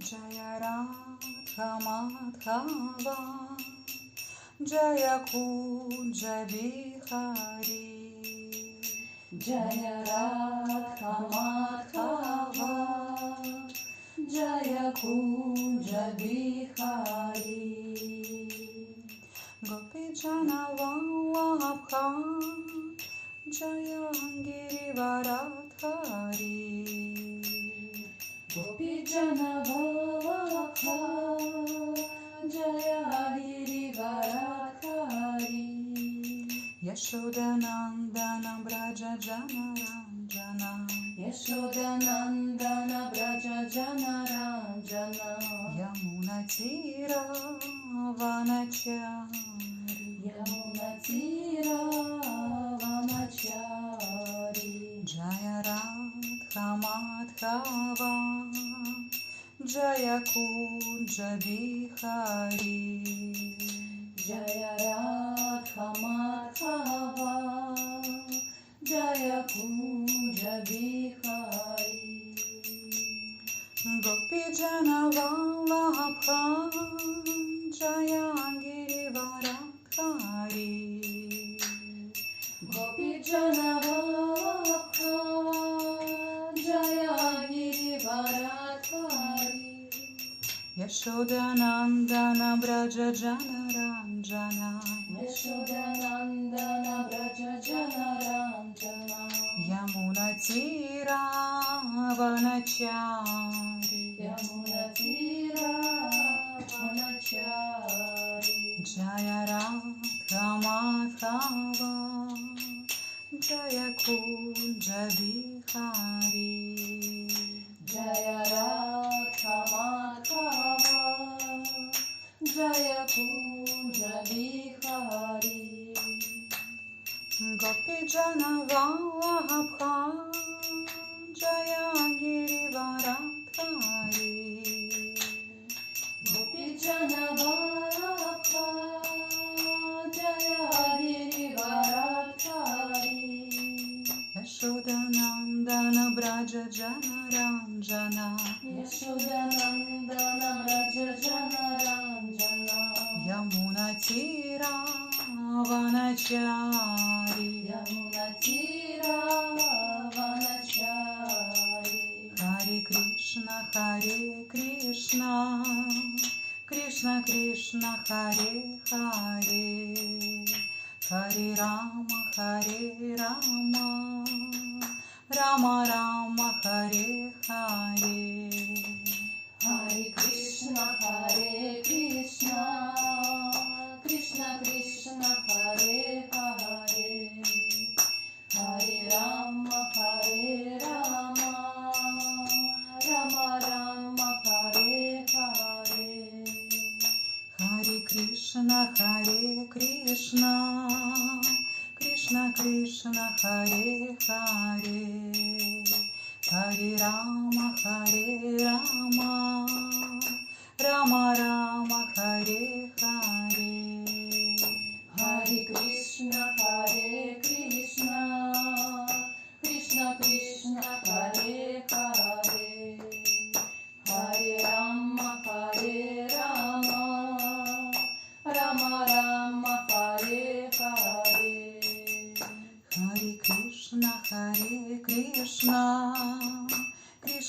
जय राध जय जय बिहारी। जय रामावा जय जिखारी गोपी जनवा जय गिरिवराधारी Girivaradhari Gopi Jana Vallabha Jaya Girivaradhari Yashodanandana Braja Jana Ranjana Yashodanandana Braja Jana Ranjana Yamuna Джая Кунджа Hari, Jaya Radha Madhava, Jaya Kunja Hari, Gopi Jana Vallabha, Jaya Angiri Varakari. Gopi Jana Vallabha, Yashodanandana Braja Jana Ranjana Yashodanandana Braja Jana Ranjana Yamuna Tira Vanachari. Yamuna Tira Vanachari. Jaya Radha Madhava Jaya जन यशोदनन्दन व्रज जन रञ्जन यमुनचिरावनचारि यमुनचिरावनचारि हरे कृष्ण हरे कृष्ण कृष्ण कृष्ण हरे हरे हरे राम हरे राम राम राम हरे Hare Rama Hare Rama. Rama Rama Hare Hare. Hare Krishna Hare Krishna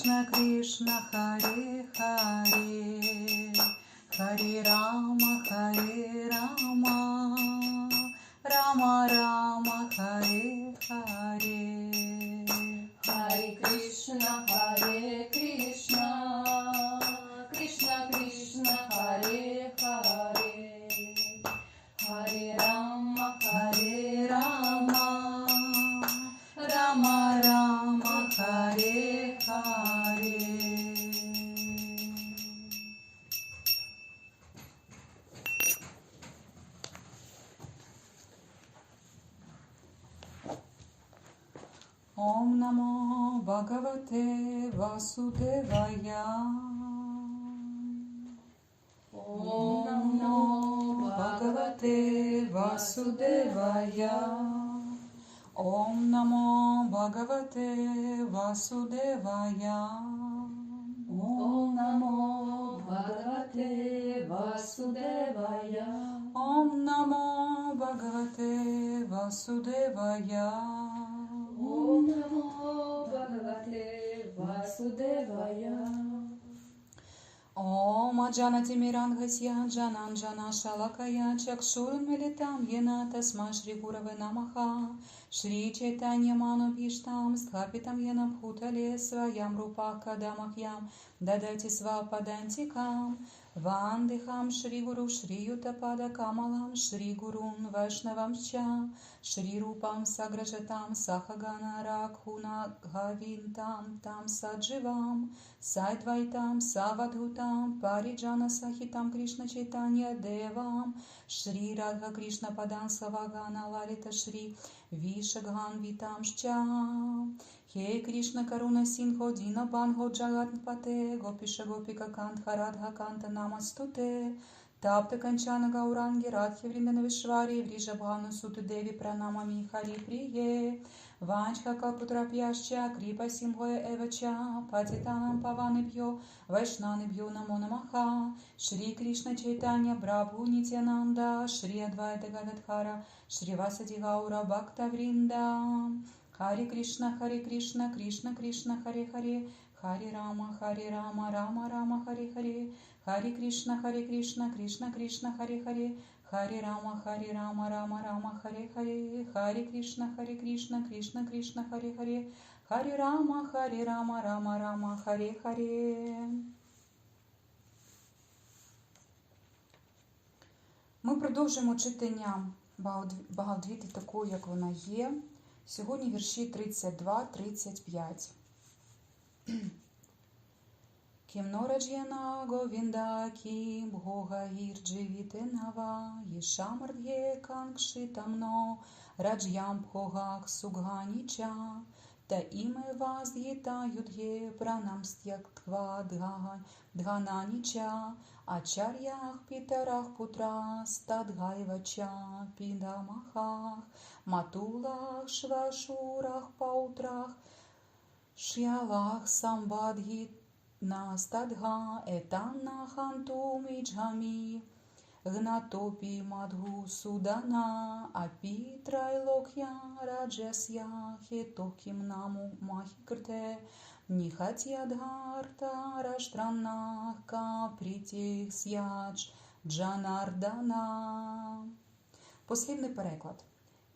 Krishna Krishna Hare Hare Hare Rama Hare Rama Bhagavate Vasudevaya. Om Namo Bhagavate Vasudevaya. Om Namo Bhagavate Vasudevaya. Om Namo Bhagavate Vasudevaya. Om Namo Bhagavate Vasudevaya. Намо Бхагавате Васудевая. Ом Аджанати Мирангасья Джанан Джана Шалакая Чакшурун Милитам Йена Тасма Шри Гураве Намаха Шри Чайтанья Ману Пиштам Стхапитам Йена Бхутале Сваям Рупа Кадамахьям Дадати Свападантикам Вандихам Шри Гуру Шри Ютапада Камалам Шри Гурун Вайшнавам Ча Шри Рупам Саграчатам Сахагана Ракхуна Гавинтам Там Садживам Сайдвайтам Савадхутам Париджана Сахитам Кришна Чайтанья Девам Шри Радха Кришна Падан Савагана Лалита Шри Вишаган Витам Шча Хе Кришна Каруна Синхо Дина Банхо Джагат Пате Гопиша Гопика Кантха Радха Канта Намастуте Тапта Канчана Гауранги Радхи Вриндана Вишвари Врижабхану Суту Деви Пранамами Хари Прие Ванчха Калпутрапьяща Крипа Симхоя Эвача Патитанам Паваныбьё Вайшнаныбьё Намо Намаха Шри Кришна Чайтанья Брабху Нитянанда Шри Адвайта Гададхара Шри Васади Гаура Бхакта Вринда Хари Кришна Хари Кришна Кришна Кришна Хари Хари Хари Рама Хари Рама Рама Рама Хари Хари Хари Кришна Хари Кришна Кришна Кришна Хари Хари Хари Рама Хари Рама Рама Рама Хари Хари Хари Кришна Хари Кришна Кришна Кришна Хари Хари Хари Рама Хари Рама Рама Рама Хари Хари Ми продовжуємо читання Багавд- Багавдвіти такою, як вона є. Сьогодні вірші 32-35. Кім нораджєна говінда, кім гога гірдживіти нава, єшамард'є канкши тамно, раджям бхогах сугганіча, та іме вас гіта юд'є пранам стяктва дгананіча, ачар'ях пітарах путра стадгайвача підамахах, матулах швашурах паутрах, ш'ялах самбадгіт на стадга етанна хантум іджгамі, гнатопі мадгу судана, апі трайлок'я раджас'я хетокім наму махікрте, ніхат'ядгарта раштранах капрітіх с'яч джанардана. Послівний переклад.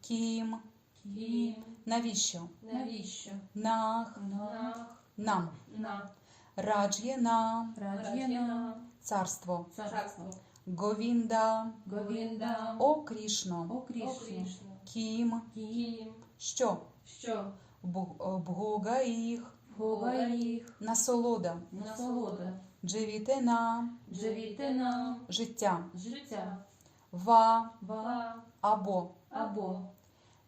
Кім, Кім. навіщо, Навіщо? нах, Нах. нам, На. радж'єна, Радж'яна. царство, Царство. Говінда, Говінда. о Крішно, О Кришна. Кім, Кім. що, Що? Бог- Бога їх, Бога їх. насолода, Насолода. джевітена, Живітина. життя, Життя. ва, Ва. або, Або.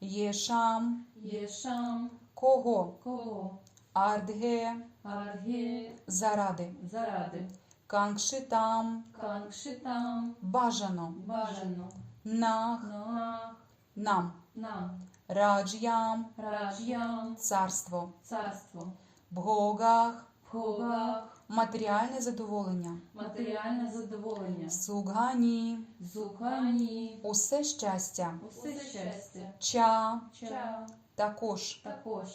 єшам, Єшам. кого, Кого? ардге, Арге. заради, Заради. канкшитам, Канкшитам. бажано, Бажано. нах, Нах. нам, Нам. радж'ям, Радж'ям. царство, Царство. Богах, Богах. матеріальне задоволення, Матеріальне задоволення. сугані, Зухані. усе щастя, Усе щастя. ча, Ча. також, Також.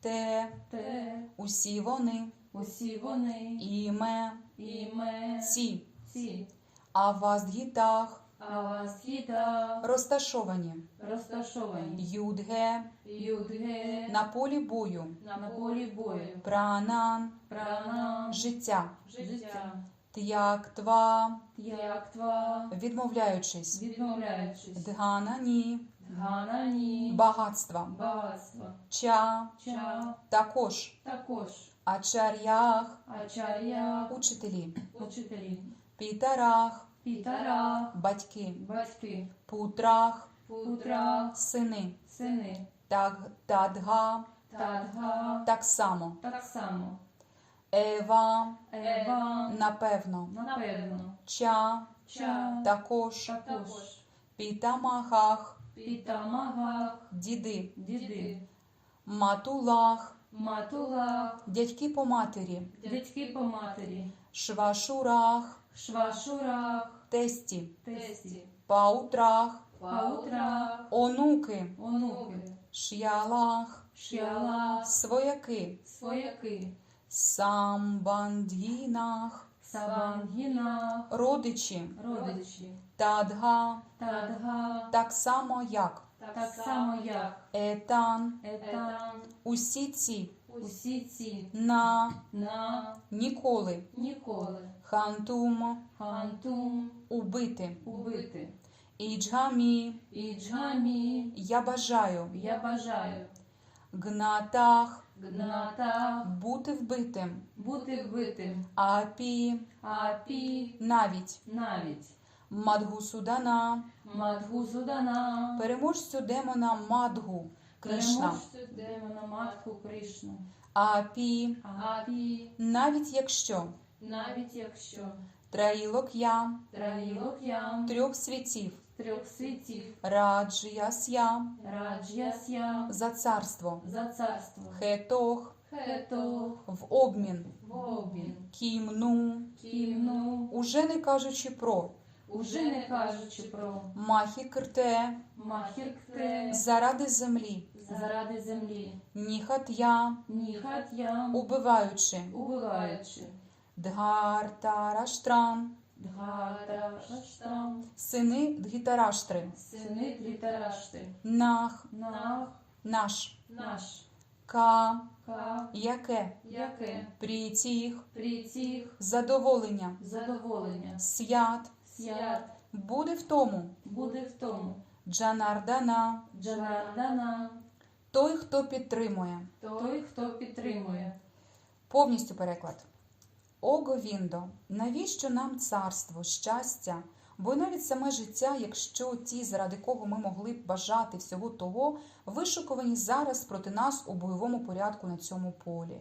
те, Те. усі вони, Усі вони. іме, Іме. ці, Ці. а ваздгітах А вас розташовані, Розташовані. юдге, Юдге. на полі бою, На полі бою. пранан, Прана. життя, Життя. т'яктва, Яктва. відмовляючись, Відмовляючись. дганані, Ганані. багатства, Багатство. ча, Ча. також, Також. ачар'ях, Ачар'я. учителі, Учителі. пітарах, Пітарах. батьки, Батьки. путрах, Путрах. сини, Сини. так, тадга, Тадга. так само, Так само. ева, Ева. напевно, Напевно. ча, Ча. також, Також. пітамахах, Пітамагах. діди, Діди. матулах, Матулах. дядьки по матері, Дядьки по матері. швашурах, Швашурах. тесті, Тесті. паутрах, Паутрах. онуки, Онуки. ш'ялах, Шіалах. свояки, Свояки. самбандвінах, Сабангінах. родичі, Родичі. тадга, Тадга. так само як Так само як етан, етан. усі ці Усі ці на на ніколи, ніколи. Хантум, Хантум. убити, Убити. іджгамі, І джамі. я бажаю, Я бажаю. гнатах, Гната. бути вбитим, Бути вбитим. апі, Апі. навіть Навіть. мадгусудана, Мадгузудана. переможцю демона Мадгу, Кришна, Переможцю демона Матху Кришну. апі, Апі. навіть якщо Навіть якщо траїлок'я, Тралілок'ям трьох світів, трьох світів раджяс'я, Раджяс'я за царство, за царство. хетох, Хето в обмін, в обмін. кімну, Кімну. уже не кажучи про. Уже не кажучи про. Махікрте, Махіркте заради землі, заради землі. ніхат'я, Ніхат'ям убиваючи, убиваючи. Дгартараштрам, Дгатараштрам. сини Дгітараштри, Сини Дрітарашти. нах, Нах наш, наш. ка, Ка. яке, Яке. прітіх, Притіх. задоволення, Задоволення. свят, Свят. буде в тому, Буде в тому. Джанардана, Джанардана. той, хто підтримує. Той, хто підтримує. Повністю переклад. О Говіндо, навіщо нам царство, щастя, бо навіть саме життя, якщо ті, заради кого ми могли б бажати всього того, вишукувані зараз проти нас у бойовому порядку на цьому полі.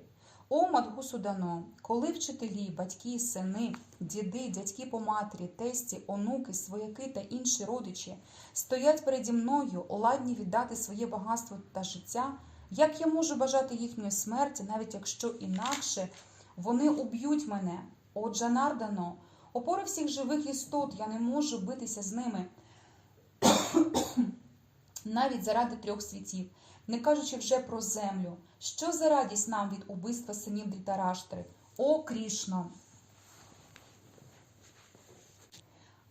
О Мадгусу Дано, коли вчителі, батьки, сини, діди, дядьки по матері, тесті, онуки, свояки та інші родичі стоять переді мною, ладні віддати своє багатство та життя, як я можу бажати їхньої смерті, навіть якщо інакше вони уб'ють мене. О Джанардано, опора всіх живих істот, я не можу битися з ними навіть заради трьох світів, не кажучи вже про землю. Що за радість нам від убивства синів Дрітараштри? О Крішно!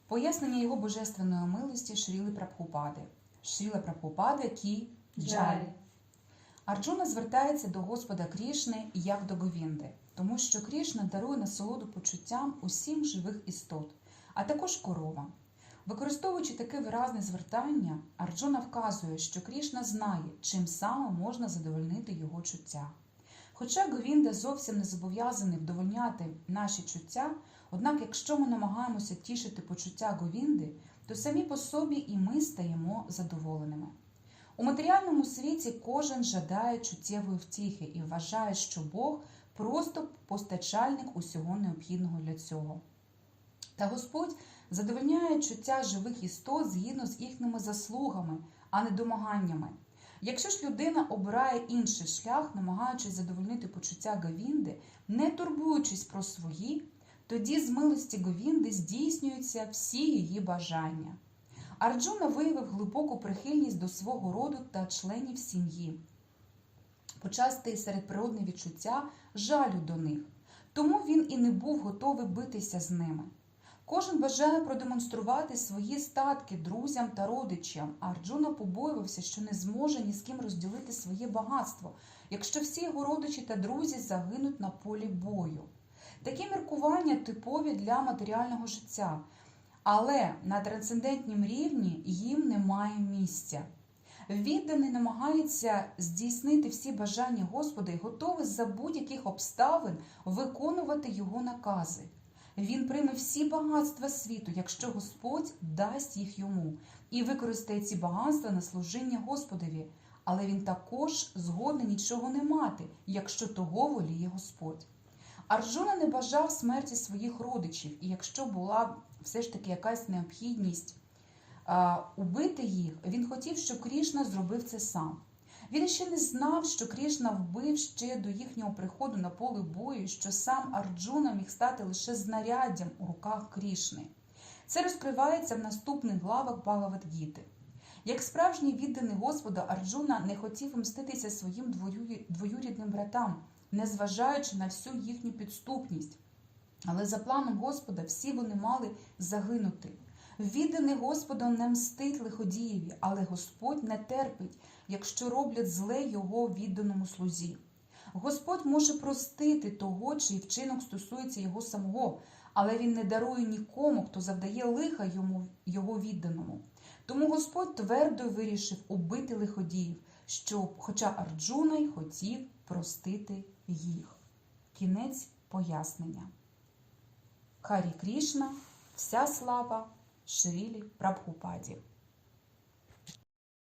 Пояснення його божественної милості Шріли Прабхупади. Шріла Прабхупади Кі Джалі. Арджуна звертається до Господа Крішни як до Говінди, тому що Крішна дарує насолоду почуттям усім живих істот, а також коровам. Використовуючи таке виразне звертання, Арджуна вказує, що Крішна знає, чим саме можна задовольнити його чуття. Хоча Говінда зовсім не зобов'язаний вдовольняти наші чуття, однак, якщо ми намагаємося тішити почуття Говінди, то самі по собі і ми стаємо задоволеними. У матеріальному світі кожен жадає чуттєвої втіхи і вважає, що Бог просто постачальник усього необхідного для цього. Та Господь задовольняє чуття живих істот згідно з їхніми заслугами, а не домаганнями. Якщо ж людина обирає інший шлях, намагаючись задовольнити почуття Говінди, не турбуючись про свої, тоді з милості Говінди здійснюються всі її бажання. Арджуна виявив глибоку прихильність до свого роду та членів сім'ї, почасти серед природне відчуття жалю до них, тому він і не був готовий битися з ними. Кожен бажає продемонструвати свої статки друзям та родичам, а Арджуна побоювався, що не зможе ні з ким розділити своє багатство, якщо всі його родичі та друзі загинуть на полі бою. Такі міркування типові для матеріального життя, але на трансцендентнім рівні їм немає місця. Відданий намагається здійснити всі бажання Господа і готовий за будь-яких обставин виконувати його накази. Він прийме всі багатства світу, якщо Господь дасть їх йому, і використає ці багатства на служіння Господові. Але він також згодний нічого не мати, якщо того воліє Господь. Арджуна не бажав смерті своїх родичів, і якщо була все ж таки якась необхідність убити їх, він хотів, щоб Крішна зробив це сам. Він ще не знав, що Крішна вбив ще до їхнього приходу на поле бою, що сам Арджуна міг стати лише знаряддям у руках Крішни. Це розкривається в наступних главах Багавадгіти. Як справжній відданий Господа Арджуна не хотів мститися своїм двоюрідним братам, незважаючи на всю їхню підступність. Але за планом Господа всі вони мали загинути. Відданий Господу не мстить лиходієві, але Господь не терпить, якщо роблять зле його відданому слузі. Господь може простити того, чий вчинок стосується його самого, але він не дарує нікому, хто завдає лиха йому його відданому. Тому Господь твердо вирішив убити лиходіїв, що, хоча Арджуна й хотів простити їх. Кінець пояснення. Харі Крішна, вся слава Шрілі Прабхупаді.